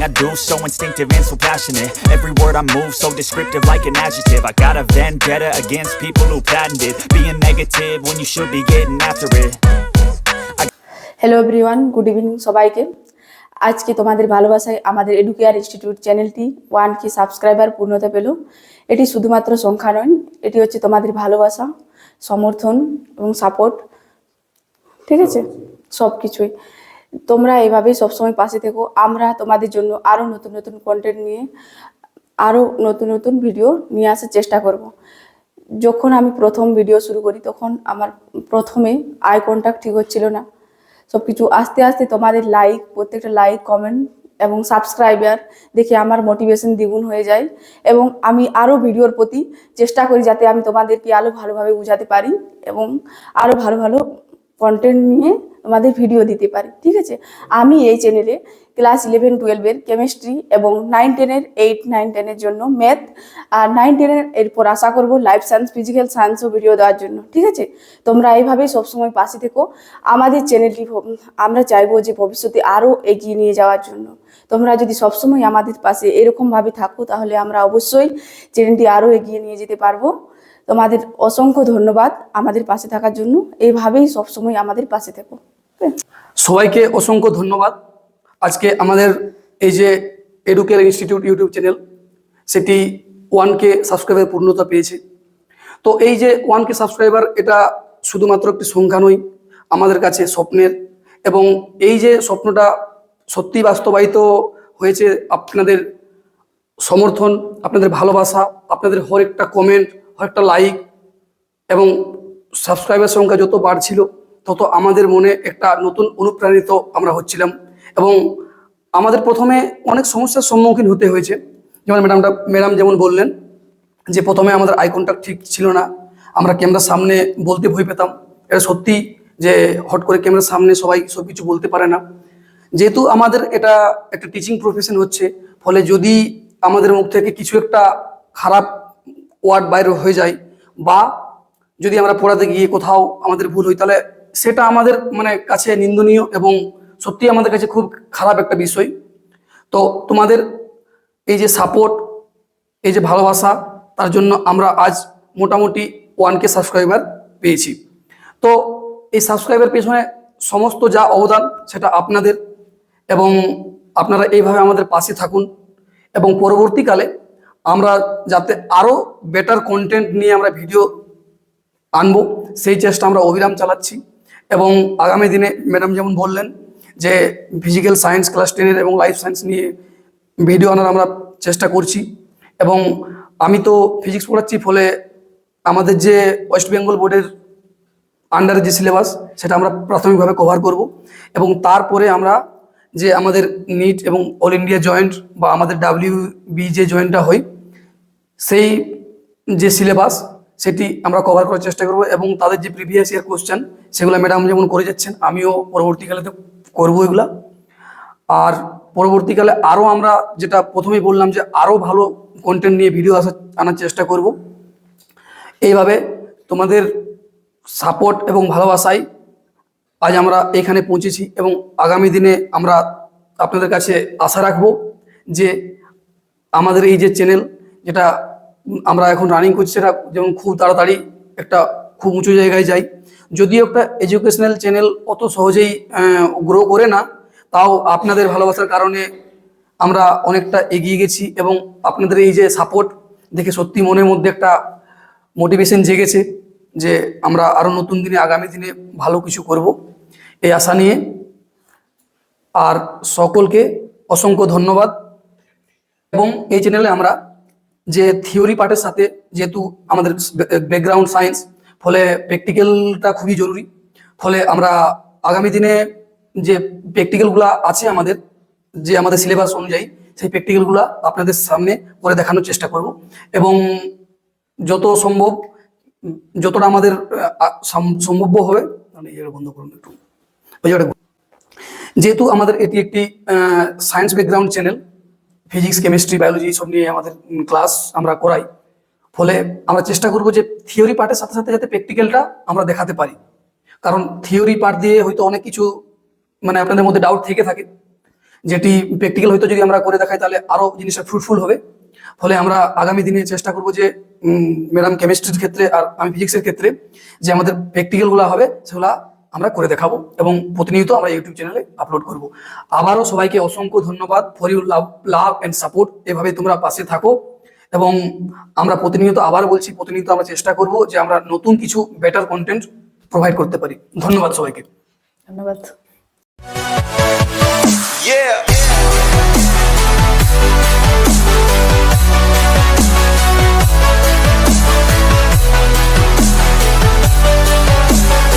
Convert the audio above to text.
Everything I do so instinctive and so passionate Every word I move so descriptive like an adjective I got a vendetta against people who patented Being negative when you should be getting after it hello everyone good evening সবাইকে আজকে তোমাদের ভালোবাসায় আমাদের Educare institute চ্যানেলটি one K subscriber পূর্ণতা পেল এটি শুধুমাত্র সংখ্যা নয় এটি হচ্ছে তোমাদের ভালোবাসা সমর্থন এবং সাপোর্ট ঠিক আছে সব কিছুই তোমরা এভাবেই সবসময় পাশে থেকো। আমরা তোমাদের জন্য আরও নতুন নতুন কন্টেন্ট নিয়ে আরও নতুন নতুন ভিডিও নিয়ে আসার চেষ্টা করব। যখন আমি প্রথম ভিডিও শুরু করি, তখন আমার প্রথমে আই কন্ট্যাক্ট ঠিক হচ্ছিল না। সব কিছু আস্তে আস্তে তোমাদের লাইক প্রত্যেকটা লাইক কমেন্ট এবং সাবস্ক্রাইবার দেখে আমার মোটিভেশন দ্বিগুণ হয়ে যায় এবং আমি আরও ভিডিওর প্রতি চেষ্টা করি যাতে আমি তোমাদেরকে আরও ভালোভাবে বোঝাতে পারি এবং আরও ভালো ভালো কন্টেন্ট নিয়ে তোমাদের ভিডিও দিতে পারি, ঠিক আছে? আমি এই চ্যানেলে ক্লাস ইলেভেন টুয়েলভের কেমিস্ট্রি এবং নাইন টেনের এইট নাইন টেনের জন্য ম্যাথ আর নাইন টেনের এরপর আশা করব লাইফ সায়েন্স ফিজিক্যাল সায়েন্সও ভিডিও দেওয়ার জন্য, ঠিক আছে? তোমরা এইভাবেই সবসময় পাশে থেকো। আমাদের চ্যানেলটি আমরা চাইব যে ভবিষ্যতে আরও এগিয়ে নিয়ে যাওয়ার জন্য। তোমরা যদি সবসময় আমাদের পাশে এরকমভাবে থাকো, তাহলে আমরা অবশ্যই চ্যানেলটি আরও এগিয়ে নিয়ে যেতে পারব। তোমাদের অসংখ্য ধন্যবাদ আমাদের পাশে থাকার জন্য। এইভাবেই সবসময় আমাদের পাশে থেকো। সবাইকে অসংখ্য ধন্যবাদ। আজকে আমাদের এই যে এডুকেয়ার ইনস্টিটিউট ইউটিউব চ্যানেল সেটি ওয়ান কে সাবস্ক্রাইবার পূর্ণতা পেয়েছে। তো এই যে ওয়ান কে সাবস্ক্রাইবার এটা শুধুমাত্র একটি সংখ্যা নয়, আমাদের কাছে স্বপ্নের। এবং এই যে স্বপ্নটা সত্যি বাস্তবায়িত হয়েছে, আপনাদের সমর্থন, আপনাদের ভালোবাসা, আপনাদের হর একটা কমেন্ট একটা লাইক এবং সাবস্ক্রাইবার সংখ্যা যত বাড়ছিল, তত আমাদের মনে একটা নতুন অনুপ্রাণিত আমরা হচ্ছিলাম। এবং আমাদের প্রথমে অনেক সমস্যার সম্মুখীন হতে হয়েছে। যেমন ম্যাডামটা ম্যাডাম যেমন বললেন যে প্রথমে আমাদের আই কন্ট্যাক্ট ঠিক ছিল না। আমরা ক্যামেরার সামনে বলতে ভয় পেতাম। এটা সত্যি যে হট করে ক্যামেরার সামনে সবাই সব কিছু বলতে পারে না। যেহেতু আমাদের এটা একটা টিচিং প্রফেশন হচ্ছে, ফলে যদি আমাদের মুখ থেকে কিছু একটা খারাপ ওয়ার্ড বাইরে হয়ে যায় বা যদি আমরা পড়াতে গিয়ে কোথাও আমাদের ভুল হয়, তাহলে সেটা আমাদের মানে কাছে নিন্দনীয় এবং সত্যি আমাদের কাছে খুব খারাপ একটা বিষয়। তো তোমাদের এই যে সাপোর্ট এই যে ভালোবাসা, তার জন্য আমরা আজ মোটামুটি ওয়ান কে সাবস্ক্রাইবার পেয়েছি। তো এই সাবস্ক্রাইবার পেছনে সমস্ত যা অবদান, সেটা আপনাদের এবং আপনারা এইভাবে আমাদের পাশে থাকুন এবং পরবর্তীকালে আমরা যাতে আরও বেটার কন্টেন্ট নিয়ে আমরা ভিডিও আনব, সেই চেষ্টা আমরা অবিরাম চালাচ্ছি। এবং আগামী দিনে ম্যাডাম যেমন বললেন যে ফিজিক্যাল সায়েন্স ক্লাস টেনের এবং লাইফ সায়েন্স নিয়ে ভিডিও আনার আমরা চেষ্টা করছি। এবং আমি তো ফিজিক্স পড়াচ্ছি, ফলে আমাদের যে ওয়েস্ট বেঙ্গল বোর্ডের আন্ডারে যে সিলেবাস সেটা আমরা প্রাথমিকভাবে কভার করব। এবং তারপরে আমরা যে আমাদের নিট এবং অল ইন্ডিয়া জয়েন্ট বা আমাদের ডাব্লিউ বি যে জয়েন্টটা হয় সেই যে সিলেবাস সেটি আমরা কভার করার চেষ্টা করব এবং তাদের যে প্রিভিয়াস ইয়ার কোশ্চেন সেগুলো ম্যাডাম যেমন করে যাচ্ছেন, আমিও পরবর্তীকালে তো করব এগুলা। আর পরবর্তীকালে আরও আমরা যেটা প্রথমেই বললাম যে আরও ভালো কন্টেন্ট নিয়ে ভিডিও আসা, আনার চেষ্টা করব। এইভাবে তোমাদের সাপোর্ট এবং ভালোবাসায় আজ আমরা এখানে পৌঁছেছি এবং আগামী দিনে আমরা আপনাদের কাছে আশা রাখব যে আমাদের এই যে চ্যানেল যেটা আমরা এখন রানিং করছি, সেটা যেমন খুব তাড়াতাড়ি একটা খুব উঁচু জায়গায় যাই। যদিও একটা এডুকেশনাল চ্যানেল অত সহজেই গ্রো করে না, তাও আপনাদের ভালোবাসার কারণে আমরা অনেকটা এগিয়ে গেছি এবং আপনাদের এই যে সাপোর্ট দেখে সত্যি মনের মধ্যে একটা মোটিভেশন জেগেছে যে আমরা আরও নতুন দিনে, আগামী দিনে ভালো কিছু করব। এই আশা নিয়ে আর সকলকে অসংখ্য ধন্যবাদ। এবং এই চ্যানেলে আমরা যে থিওরি পার্টের সাথে যেহেতু আমাদের ব্যাকগ্রাউন্ড সায়েন্স ফলে প্র্যাকটিক্যালটা খুবই জরুরি। ফলে আমরা আগামী দিনে যে প্র্যাকটিক্যালগুলো আছে আমাদের যে আমাদের সিলেবাস অনুযায়ী সেই প্র্যাকটিক্যালগুলো আপনাদের সামনে করে দেখানোর চেষ্টা করব। এবং যত সম্ভব যতটা আমাদের আহ, আ- সাম- সম্ভব হবে মানে বন্ধ করুন একটু। যেহেতু আমাদের এটি একটি science background channel physics chemistry biology সব নিয়ে আমাদের ক্লাস আমরা করাই। ফলে আমরা চেষ্টা করব যে থিওরি পার্টের সাথে সাথে যাতে প্র্যাকটিক্যালটা আমরা দেখাতে পারি। কারণ থিওরি পার্ট দিয়ে হয়তো অনেক কিছু মানে আপনাদের মধ্যে ডাউট থেকে থাকে। যেটি প্র্যাকটিক্যাল হয়তো যদি আমরা করে দেখাই তাহলে আরও জিনিসটা ফ্রুটফুল হবে। ফলে আমরা আগামী দিনে চেষ্টা করব যে ম্যাডাম কেমিস্ট্রির ক্ষেত্রে আর আমি ফিজিক্সের ক্ষেত্রে যে আমাদের প্র্যাকটিক্যালগুলো হবে, সেগুলা আমরা করে দেখাবো এবং প্রতিনিয়ত আমরা ইউটিউব চ্যানেলে আপলোড করব। আবারও সবাইকে অসংখ্য ধন্যবাদ। For your love love and support এভাবে তোমরা পাশে থাকো এবং আমরা প্রতিনিয়ত আবার বলছি প্রতিনিয়ত আমরা চেষ্টা করব যে আমরা নতুন কিছু বেটার কন্টেন্ট প্রোভাইড করতে পারি। ধন্যবাদ সবাইকে। ধন্যবাদ। Yeah.